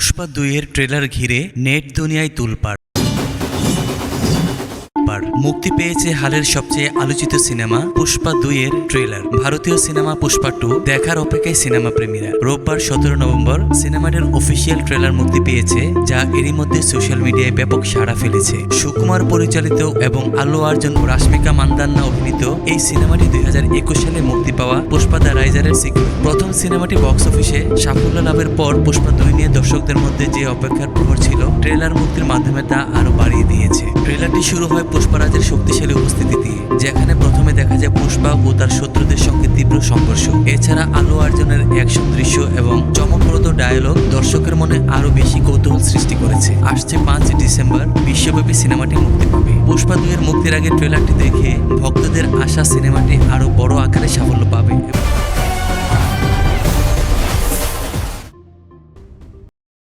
পুষ্পা দুইয়ের ট্রেলার ঘিরে নেট দুনিয়ায় তুলপাড় পার। মুক্তি পেয়েছে হালের সবচেয়ে আলোচিত সিনেমা পুষ্পা দুইয়ের ট্রেলার। ভারতীয় সিনেমা পুষ্পা টু দেখার অপেক্ষায় সিনেমা প্রেমীরা। রোববার সতেরো নভেম্বর সিনেমাটির অফিসিয়াল ট্রেলার মুক্তি পেয়েছে, যা এরই মধ্যে সোশ্যাল মিডিয়ায় ব্যাপক সাড়া ফেলেছে। সুকুমার পরিচালিত এবং আল্লু অর্জুন ও রাশ্মিকা মান্দান্না অভিনীত এই সিনেমাটি দুই হাজার একুশ সালে মুক্তি পাওয়া পুষ্পা দ্য রাইজারের সিকুয়েল প্রথম সিনেমাটি বক্স অফিসে সাফল্য লাভের পর পুষ্পা দুই নিয়ে দর্শকদের মধ্যে যে অপেক্ষার প্রহর ছিল, ট্রেলার মুক্তির মাধ্যমে তা আরও বাড়িয়ে দিয়েছে। ট্রেলারটি শুরু হয় পুষ্পারাজের শক্তিশালী উপস্থিতি দিয়ে, যেখানে প্রথমে দেখা যায় পুষ্পা ও তার শত্রুদের সঙ্গে তীব্র সংঘর্ষ। এছাড়া আলু অর্জুনের অ্যাকশন দৃশ্য এবং চমকপ্রদ ডায়ালগ দর্শকের মনে আরও বেশি কৌতূহল সৃষ্টি করেছে। আসছে পাঁচ ডিসেম্বর, বিশ্বব্যাপী সিনেমাটি মুক্তি পাবে। পুষ্পা দুইয়ের মুক্তির আগে ট্রেলারটি দেখে ভক্তদের আশা সিনেমাটি আরও বড় আকারে সাফল্য